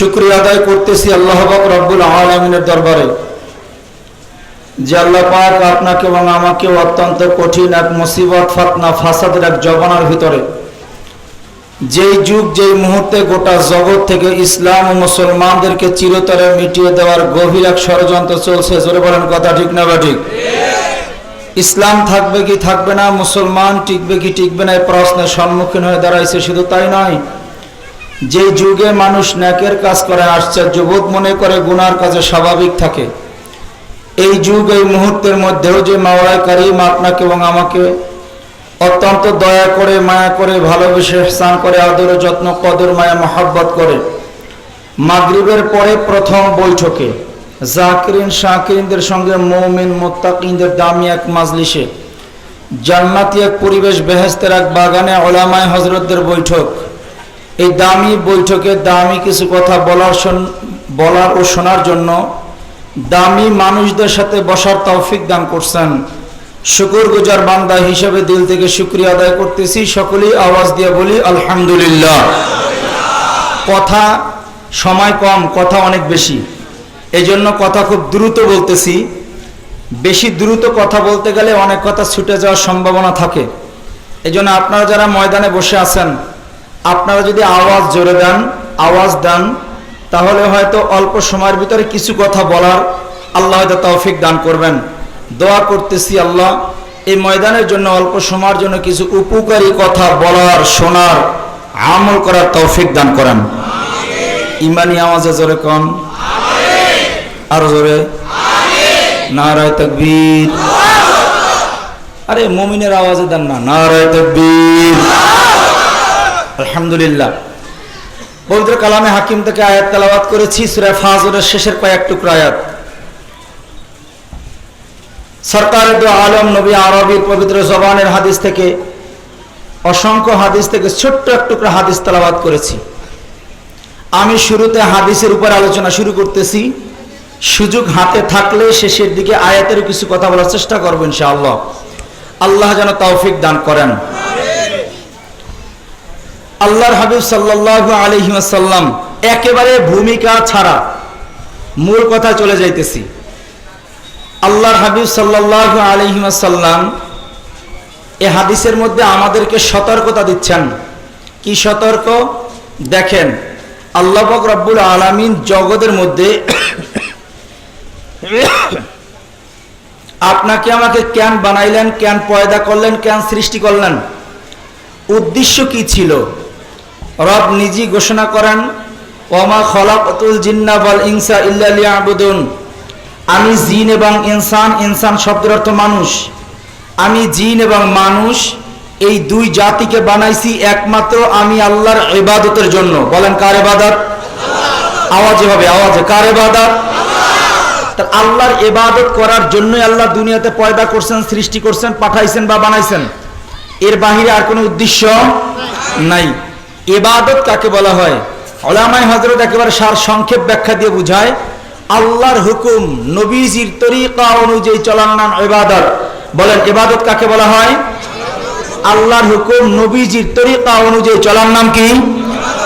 শুক্রিয়া আদায় করতেছি আল্লাহ রব্বুল আলমিনের দরবারে। যে আল্লাহ পাক আপনাকে এবং আমাকে অত্যন্ত কঠিন এক মুসিবত, ফাতনা, ফাসাদের এক জবানার ভিতরে যেই যুগ, যেই মুহূর্তে গোটা জগৎ থেকে ইসলাম ও মুসলমানদেরকে চিরতরে মিটিয়ে দেওয়ার গভীর এক ষড়যন্ত্র চলছে। জোরে বলেন কথা ঠিক না বা ঠিক? ইসলাম থাকবে কি থাকবে না, মুসলমান টিকবে কি টিকবে না, এই প্রশ্নের সম্মুখীন হয়ে দাঁড়াইছে শুধু তাই নয় যে যুগে মানুষ ন্যাকের কাজ করে আশ্চর্য বোধ মনে করে গুনার কাজে স্বাভাবিক থাকে। এই যুগ, এই মুহূর্তের মধ্যেও যে মাওলায় কারিম আপনাকে এবং আমাকে অত্যন্ত দয়া করে, মায়া করে, ভালোবেসে স্নান করে, আদর, যত্ন, কদর, মায়া, মহাব্বত করে, মাগরিবের পরে প্রথম বৈঠকে জাকিরিন, শাকিরিনদের সঙ্গে মৌমিন, মোত্তাকিনদের দামি এক মাজলিসে, জান্নাতি এক পরিবেশ বেহেস্তের এক বাগানে ওলামায় হজরতদের বৈঠক। এই দামি বৈঠকে দামি কিছু কথা বলার বলার ও শোনার জন্য দামি মানুষদের সাথে বসার তৌফিক দান করছেন। শুকুর গুজার বান্দা হিসেবে দিল থেকে শুক্রিয়া আদায় করতেছি। সকলেই আওয়াজ দিয়ে বলি, আলহামদুলিল্লাহ। কথা সময় কম, কথা অনেক বেশি। এই জন্য কথা খুব দ্রুত বলতেছি। বেশি দ্রুত কথা বলতে গেলে অনেক কথা ছুটে যাওয়ার সম্ভাবনা থাকে। এই আপনারা যারা ময়দানে বসে আছেন আপনারা যদি আওয়াজ জোরে দেন, আওয়াজ দেন, তাহলে হয়তো অল্প সময়ের ভিতরে কিছু কথা বলার আল্লাহ হয়তো তৌফিক দান করবেন। দোয়া করতেছি আল্লাহ, এই ময়দানের জন্য অল্প সময়ের জন্য কিছু উপকারী কথা বলার, শোনার, আমল করার তৌফিক দান করেন। ইমানি আওয়াজে জোরে কন। আরও জোরে। নারায় তকবীর। আরে মমিনের আওয়াজে দেন না। নারায় তকবীর। আলহামদুলিল্লাহ। পবিত্র কালামে হাকিম থেকে আয়াত তেলাওয়াত করেছি, সূরা ফাজরের শেষের কয়েক টুকরা আয়াত। সরকারের দো আলম নবী আরবির পবিত্র জবানের হাদিস থেকে, অসংখ্য হাদিস থেকে ছোট্ট এক টুকরা হাদিস তেলাওয়াত করেছি। আমি শুরুতে হাদিসের উপর আলোচনা শুরু করতেছি। সুযোগ হাতে থাকলে শেষের দিকে আয়াতের কিছু কথা বলার চেষ্টা করব ইনশাআল্লাহ। আল্লাহ যেন তৌফিক দান করেন। আল্লাহর হাবিব সাল্লাহ আলহিমাসাল্লাম একেবারে ভূমিকা ছাড়া মূল কথা চলে যাইতেছি। আল্লাহর হাবিব সাল্লাহ আলহিমাসাল্লাম এ হাদিসের মধ্যে আমাদেরকে সতর্কতা দিচ্ছেন। কি সতর্ক? দেখেন, আল্লাহ পাক রব্বুল আলামিন জগতের মধ্যে আপনাকে আমাকে কেন বানাইলেন কেন পয়দা করলেন কেন সৃষ্টি করলেন। উদ্দেশ্য কি ছিল? রব নিজেই ঘোষণা করেন, ওমা খলাকতুল জিন্না বল ইনসা ইল্লা লিয়াবুদুন। আমি জিন এবং ইনসান ইনসান শব্দের অর্থ মানুষ। আমি জিন এবং মানুষ, এই দুই জাতিকে বানাইছি একমাত্র আমি আল্লাহর ইবাদতের জন্য। বলেন, কার ইবাদত? আওয়াজে হবে আওয়াজে, কার ইবাদত? তা আল্লাহর ইবাদত করার জন্যই আল্লাহ দুনিয়াতে পয়দা করছেন, সৃষ্টি করছেন, পাঠাইছেন বা বানাইছেন। এর বাহিরে আর কোনো উদ্দেশ্য নাই। ইবাদত কাকে বলা হয়? ওলামাই হজরত একেবারে সার সংক্ষেপ ব্যাখ্যা দিয়ে বুঝায়, আল্লাহর হুকুম, নবীজির তরিকা অনুযায়ী চলার নাম ইবাদত। বলেন, ইবাদত কাকে বলা হয়? আল্লাহর হুকুম, নবীজির তরিকা অনুযায়ী চলার নাম কি?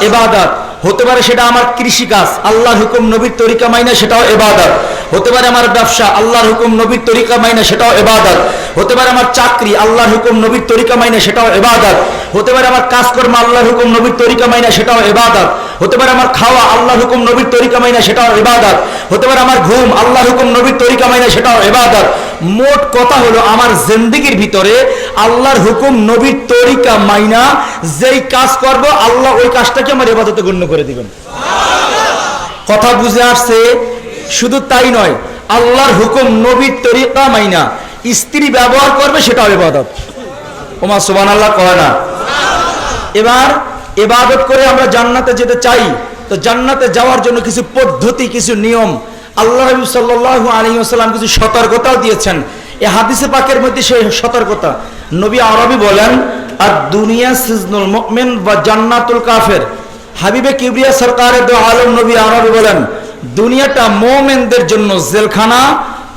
ইবাদত। হতে পারে সেটা আমার কৃষিকাজ, আল্লাহর হুকুম, নবীর তরিকা মাইনা সেটাও ইবাদত। হতে পারে আমার ব্যবসা, আল্লাহর হুকুম নবীর তরিকা মাইনা সেটাও এবাদত। হতে পারে আমার চাকরি, আল্লাহর হুকুম নবীর তরিকা মাইনা সেটাও ইবাদত হতে পারে আমার কাজকর্ম, আল্লাহর হুকুম নবীর তরিকা মাইনা সেটাও এবাদত। হতে পারে আমার খাওয়া, আল্লাহর হুকুম নবীর তরিকা মাইনা সেটাও ইবাদত হতে পারে আমার ঘুম, আল্লাহর হুকুম নবীর তরিকা মাইনা সেটাও এবাদত। মোট কথা হলো আমার জিন্দিগির ভিতরে আল্লাহর হুকুম নবীর তরিকা মাইনা, যেই কাজ করব, আল্লাহ ওই কাজটাকে আমার এবাদতে গণ্য করে দিবেন। কথা বুঝে আসছে? শুধু তাই নয়, আল্লাহর হুকুম নবীর তরিকা মাইনা, স্ত্রী ব্যবহার করবে সেটাও ইবাদত। ওমা সুবান আল্লাহ কয় না। এবার এবাদত করে আমরা জান্নাতে যেতে চাই, তো জান্নাতে যাওয়ার জন্য কিছু পদ্ধতি, কিছু নিয়ম, আল্লাহ নবী সাল্লাল্লাহু আলাইহি ওয়াসাল্লাম কিছু সতর্কতাও দিয়েছেন। এ হাদিসে পাকের মধ্যে সেই সতর্কতা। নবী আরবি বলেন আর দুনিয়া সিজনুল মুমিন বা জান্নাতুল কাফের। হাবিবে কিবরিয়া সরকারের দো আলম নবী আরবি বলেন দুনিয়াটা মোমেনদের জন্য জেলখানা,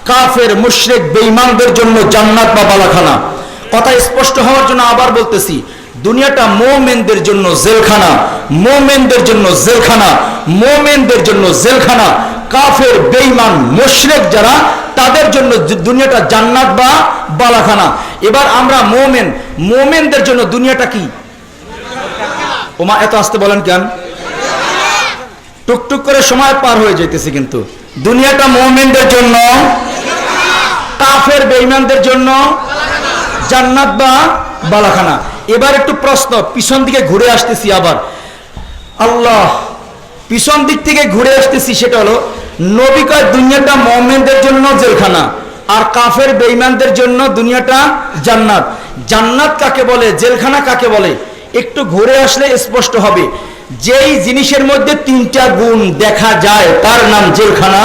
কাফের, মুশরিক, বেঈমানদের জন্য জান্নাত বা বালাখানা। কথা স্পষ্ট হওয়ার জন্য আবার বলতেছি, দুনিয়াটা মোমেনদের জন্য জেলখানা, মোমেনদের জন্য জেলখানা, মোমেনদের জন্য জেলখানা, কাফের, বেঈমান, মুশরিক যারা, তাদের জন্য দুনিয়াটা জান্নাত বা বালাখানা। এবার আমরা মোমেন, মোমেনদের জন্য দুনিয়াটা কি? ওমা, এত আসতে বলেন কেন? টুকটুক করে সময় পার হয়ে যাইতেছে কিন্তু। দুনিয়াটা মোমেনদের জন্য, কাফের বেইমানদের জন্য জান্নাত বা বালাখানা। এবার একটু প্রশ্ন, পিছন দিকে ঘুরে আসতেছি আবার। আল্লাহ, পিছন দিক থেকে ঘুরে আসতেছি সেটা হলো, নবী কয় দুনিয়াটা মোমেনদের জন্য জেলখানা, আর কাফের বেইমানদের জন্য দুনিয়াটা জান্নাত। জান্নাত কাকে বলে, জেলখানা কাকে বলে? একটু ঘুরে আসলে স্পষ্ট হবে। যেই জিনিসের মধ্যে তিনটা গুণ দেখা যায় তার নাম জেলখানা।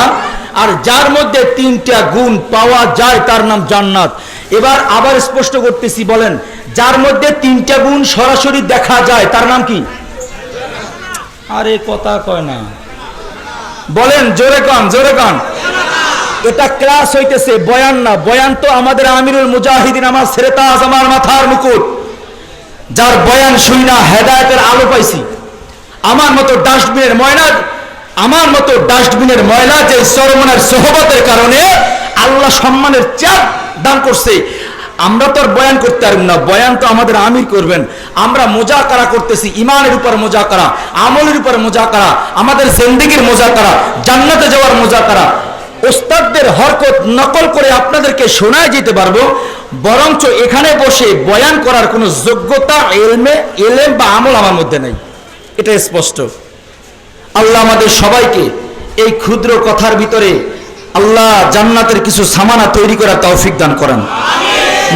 আর যার মধ্যে তিনটা গুণ পাওয়া যায় তার নাম জান্নাত। এবার আবার স্পষ্ট করতেছি বলেন যার মধ্যে তিনটা গুণ সরাসরি দেখা যায় তার নাম কি? আরে কথা কয় না। বলেন জোরে কন জোরে কন। এটা ক্লাস হইতেছে বয়ান না। বয়ান তো আমাদের আমিরুল মুজাহিদিন আমার সেরেতাজ আমার মাথার মুকুট। যার বয়ান শুই না হেদায়তের আলো পাইছি। আমার মতো ডাস্টবিনের ময়লা, আমার মতো ডাস্টবিনের ময়লা যে সরমনের সোহবতের কারণে আল্লাহ সম্মানের চাপ দান করছে। আমরা তো আর বয়ান করতে পারব না, বয়ান তো আমাদের আমির করবেন। আমরা মোজাকারা করতেছি ইমানের উপর মোজাকারা, আমলের উপর মোজাকারা, আমাদের জেন্দিগির মোজা মোজাকারা, জান্নাতে যাওয়ার মোজাকারা। ওস্তাদদের হরকত নকল করে আপনাদেরকে শোনায় যেতে পারব, বরঞ্চ এখানে বসে বয়ান করার কোনো যোগ্যতা, এলমে, এলেম বা আমল আমার মধ্যে নেই। এটা স্পষ্ট। আল্লাহ আমাদের সবাইকে এই ক্ষুদ্র কথার ভিতরে আল্লাহ জান্নাতের কিছু সামানা তৈরি করার তৌফিক দান করেন।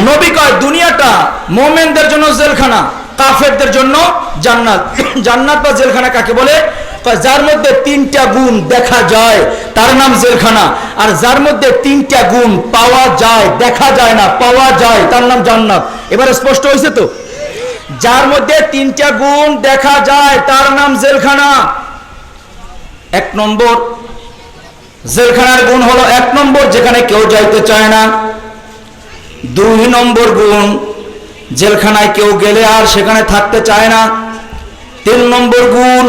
নবী কয় দুনিয়াটা মোমেনদের জন্য জেলখানা কাফেরদের জন্য জান্নাত। জান্নাত বা জেলখানা কাকে বলে? যার মধ্যে তিনটা গুণ দেখা যায় তার নাম জেলখানা। আর যার মধ্যে তিনটা গুণ পাওয়া যায় দেখা যায় না পাওয়া যায় তার নাম জান্নাত। এবারে স্পষ্ট হয়েছে তো? যার মধ্যে তিনটা গুণ দেখা যায়, তার নাম জেলখানা। এক নম্বর, জেলখানার গুণ হলো এক নম্বর, যেখানে কেউ যাইতে চায় না। দুই নম্বর গুণ, জেলখানায় কেউ গেলে আর সেখানে থাকতে চায় না। তিন নম্বর গুণ,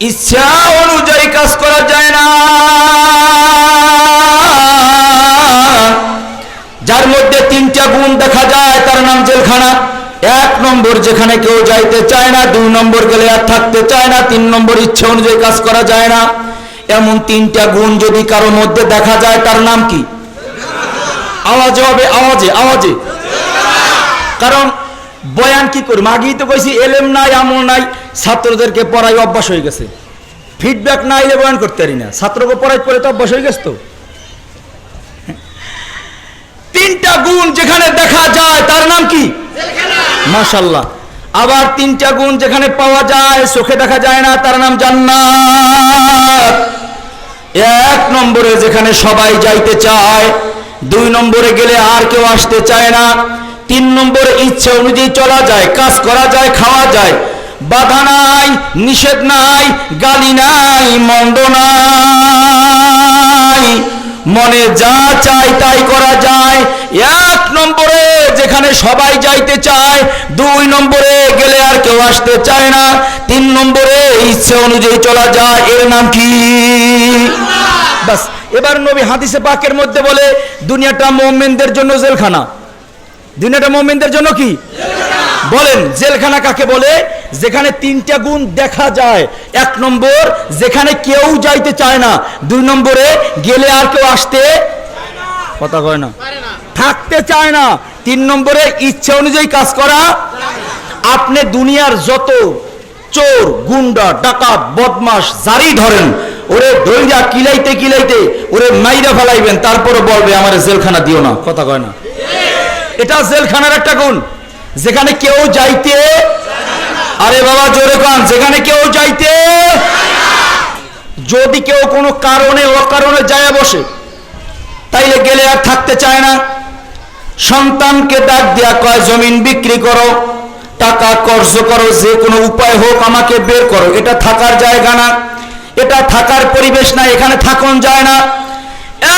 ইচ্ছা অনুযায়ী কাজ করা যায় না। যার মধ্যে তিনটা গুণ দেখা যায়, তার নাম জেলখানা। এক নম্বর যেখানে কেউ যাইতে চায় না, দুই নম্বর গেলে আর থাকতে চায় না, তিন নম্বর ইচ্ছে অনুযায়ী কাজ করা যায় না। এমন তিনটা গুণ যদি কারও মধ্যে দেখা যায়, তার নাম কি? আওয়াজে হবে, আওয়াজে আওয়াজে। কারণ বয়ান কি করি আগেই তো কইছি, এলেম নাই, আমল নাই, ছাত্রদেরকে পড়াই অভ্যাস হয়ে গেছে। ফিডব্যাক না এলে বয়ান করতে পারি না। ছাত্রকে পড়াই পড়ে তো অভ্যাস হয়ে গেছে তো। তিনটা গুণ যেখানে দেখা যায়, তার নাম কি? মাশাল্লাহ আবার তিনটা গুণ যেখানে পাওয়া যায়, চোখে দেখা যায় না, তার নাম জান্নাত। এক নম্বরে যেখানে সবাই যাইতে চায়, দুই নম্বরে গেলে আর কেউ আসতে চায় না, তিন নম্বরে ইচ্ছা অনুযায়ী চলা যায়, কাজ করা যায়, খাওয়া যায়। বাধা নাই, নিষেধ নাই, গালি নাই, মন্দ নাই। মনে যা চাই তাই করা যায়। সবাই যাইতে চায়, দুই নম্বরে গেলে আর কেউ আসতে চায় না, তিন নম্বরে ইচ্ছে অনুযায়ী চলা যায়, এর নাম কি? এবার নবী হাদিসে পাকের মধ্যে বলে, দুনিয়াটা মোমেনদের জন্য জেলখানা। দুনিয়াটা মোমেনদের জন্য কি? বলেন, জেলখানা কাকে বলে? যেখানে তিনটা গুণ দেখা যায়। এক নম্বর, যেখানে কেউ যাইতে চায় না। দুই নম্বরে, গেলে আর কেউ আসতে কথা কয় না। থাকতে চায় না। তিন নম্বরে ইচ্ছা অনুযায়ী কাজ করা। আপনি দুনিয়ার যত চোর গুন্ডা ডাকাত বদমাস জারি ধরেন ওরে দইরা কিলাইতে কিলাইতে ওরে মাইরা ফেলাইবেন তারপরে বলবে আমার জেলখানা দিও না। কথা কয় না। এটা জেলখানার একটা গুণ। যেখানে কেউ যাইতে আরে বাবা জোরে কান। যেখানে কেউ যাইতে যদি কেউ কোনো কারণে অকারণে যায় বসে তাইলে গেলে আর থাকতে চায় না। সন্তানকে ডাক দিয়া কয়, জমিন বিক্রি করো, টাকা কর্জ করো, যে কোনো উপায় হোক আমাকে বের করো। এটা থাকার জায়গা না, এটা থাকার পরিবেশ না, এখানে থাকুন যায় না।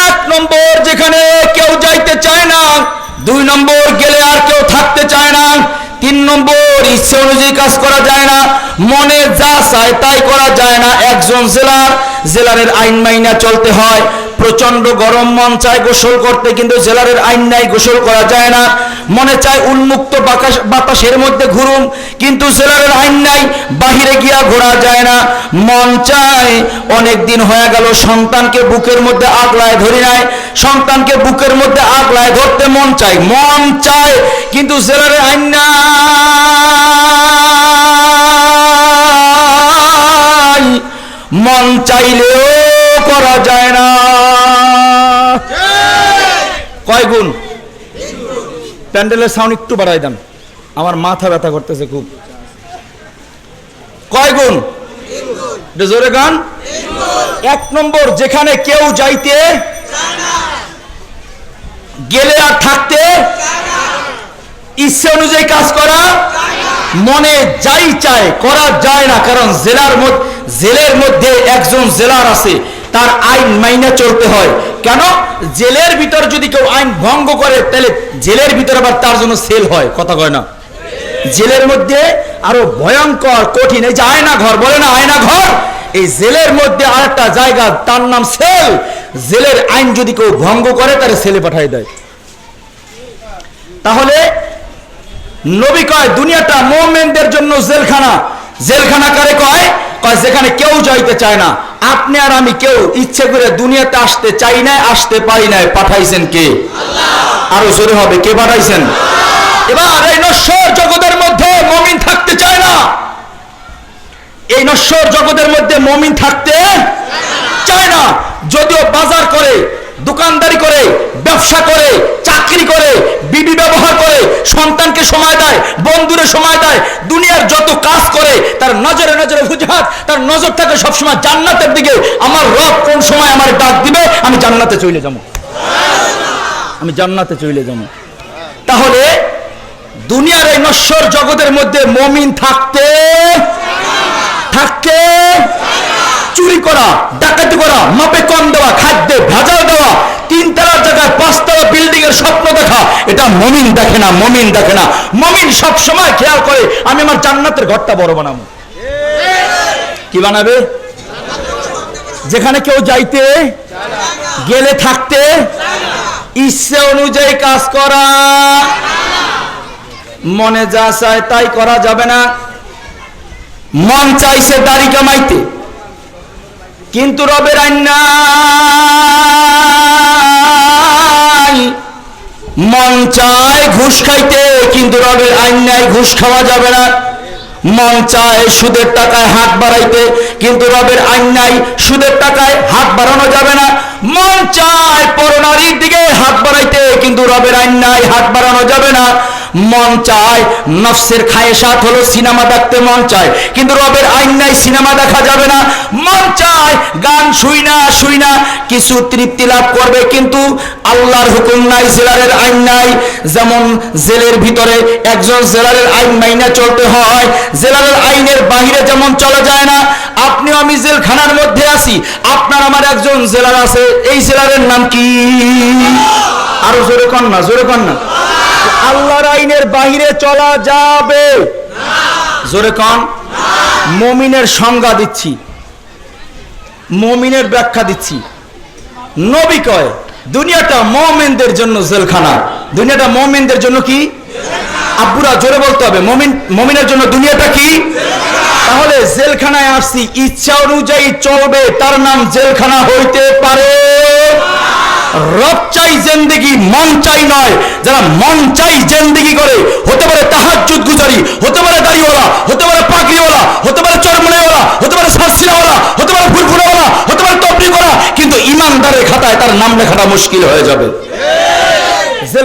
এক নম্বর যেখানে কেউ যাইতে চায় না, দুই নম্বর গেলে আর কেউ থাকতে চায় না, তিন নম্বর ইচ্ছে অনুযায়ী কাজ করা যায় না, মনে যা চায় তাই করা যায় না। একজন জেলার, জেলারের আইন মাইনা চলতে হয় প্রচণ্ড গরম, মন চায় গোসল করতে, কিন্তু জেলারের আইন নাই, গোসল করা যায় না। মনে চায় উন্মুক্ত বাতাস- বাতাসের মধ্যে ঘুরুম, কিন্তু জেলারের আইন নাই, বাহিরে গিয়া ঘোরা যায় না। মন চায় অনেক দিন হয়ে গেল, সন্তানকে বুকের মধ্যে আগলায় ধরি নাই। সন্তানকে বুকের মধ্যে আগলায় ধরতে মন চায় মন চায়, কিন্তু জেলারের আইন নাই। মন চাইলেও করা যায় না। কয় গুণ? প্যান্ডেলের সাউন্ড একটু বাড়াই দেন। আমার মাথা ব্যথা করতেছে খুব। কয় গুণ? জোরে গান। এক নম্বর যেখানে কেউ যাইতে গেলে আর থাকতে ইচ্ছে অনুযায়ী কাজ করা মনে যাই চায় করা যায় না। কারণ জেলার মধ্যে জেলের মধ্যে একজন জেলার আছে। তার আইন মাইনে চলতে হয়। কেন? জেলের ভিতর যদি কেউ আইন ভঙ্গ করে, তাহলে জেলের ভিতর আবার তার জন্য সেল হয়। কথা কয় না? জেলের মধ্যে আরও ভয়ঙ্কর, কঠিন। এই যে আয়না ঘর বলে না আয়না ঘর এই জেলের মধ্যে আরেকটা জায়গা, তার নাম সেল। জেলের আইন যদি কেউ ভঙ্গ করে, তাহলে সেলে পাঠাই দেয়। তাহলে নবী কয়, দুনিয়াটা মোমেনদের জন্য জেলখানা। জেলখানা কারে কয়? কয়, যেখানে কেউ যাইতে চায় না। আপনি আর আমি কেউ ইচ্ছে করে দুনিয়াতে আসতে চাই নাই আসতে পারি নাই পাঠাইছেন কে? আরও জোরে হবে কে পাঠাইছেন? এবার এই নশ্বর জগতের মধ্যে মমিন থাকতে চায় না। এই নশ্বর জগতের মধ্যে মমিন থাকতে চায় না। যদিও বাজার করে দোকানদারি করে, ব্যবসা করে, চাকরি করে, বিবি ব্যবহার করে, সন্তানকে সময় দেয়, বন্ধুরে সময় দেয়, দুনিয়ার যত কাজ করে, তার নজরে নজরে হুজহাত, তার নজর থাকে সবসময় জান্নাতের দিকে। আমার রব কোন সময় আমার ডাক দিবে, আমি জান্নাতে চলে যাব। আমি জান্নাতে চলে যাব। তাহলে দুনিয়ার এই নশ্বর জগতের মধ্যে মমিন থাকতে থাকতে চুরি করা, ডাকাতি করা, মাপে কম দেওয়া, খাদ্যে ভেজাল দেওয়া, তিন তলার জায়গায় পাঁচতলা বিল্ডিং এর স্বপ্ন দেখা, এটা মমিন দেখে না, মমিন দেখে না। মমিন সব সময় খেয়াল করে, আমি আমার জান্নাতের ঘরটা বড় বানাবো। কি বানাবে? যেখানে কেউ যাইতে, গেলে থাকতে, ইচ্ছে অনুযায়ী কাজ করা। মনে যা চায় তাই করা যাবে না। মন চাইছে দাড়ি কামাইতে। কিন্তু রবের মন চায় ঘুষ খাইতে, কিন্তু রবের আইনায় ঘুষ খাওয়া যাবে না। মন চায় সুদের টাকায় হাত বাড়াইতে, কিন্তু রবের আইনায় সুদের টাকায় হাত বাড়ানো যাবে না। মন চায় পরনারীর দিকে হাত বাড়াইতে, কিন্তু রবের আইন নাই, হাত বাড়ানো যাবে না। মন চায় নফসের খায়েসাত হলো সিনেমা দেখতে মন চায়, কিন্তু রবের আইন নাই, সিনেমা দেখা যাবে না। মন চায় গান শুই না শুই না, কিছু তৃপ্তি লাভ করবে, কিন্তু আল্লাহর হুকুম নাই, জেলারের আইন নাই। যেমন জেলের ভিতরে একজন জেলারের আইন মাইনা চলতে হয়, জেলারের আইনের বাহিরে যেমন চলা যায় না আমি জেলখানার মধ্যে আছি। আপনার আমার একজন জেলার আছে। এই জেলারের নাম কি? আরও জোরে কন না, জোরে কন না। আল্লাহর আইনের বাহিরে চলা যাবে। জোরে কন। মমিনের সংজ্ঞা দিচ্ছি। মমিনের ব্যাখ্যা দিচ্ছি। নবী কয়, দুনিয়াটা মমিনদের জন্য জেলখানা। দুনিয়াটা মমিনদের জন্য কি? আব্বুরা জোরে বলতে হবে, মমিন মমিনের জন্য দুনিয়াটা কি? তাহলে জেলখানায় আসছি, ইচ্ছা অনুযায়ী চলবে, তার নাম জেলখানা হইতে পারে। রব চাই জেন্দিগি, মন চাই নয়। যারা মন চাই জেন্দিগি করে, হতে পারে তাহাজ্জুদ গুজারি, হতে পারে দাড়িওয়ালা, হতে পারে হতে পারে হতে পারে সারসিনাওয়ালা, হতে পারে হতে পারে তবলিগওয়ালা কিন্তু ইমানদারের খাতায় তার নাম লেখাটা মুশকিল হয়ে যাবে।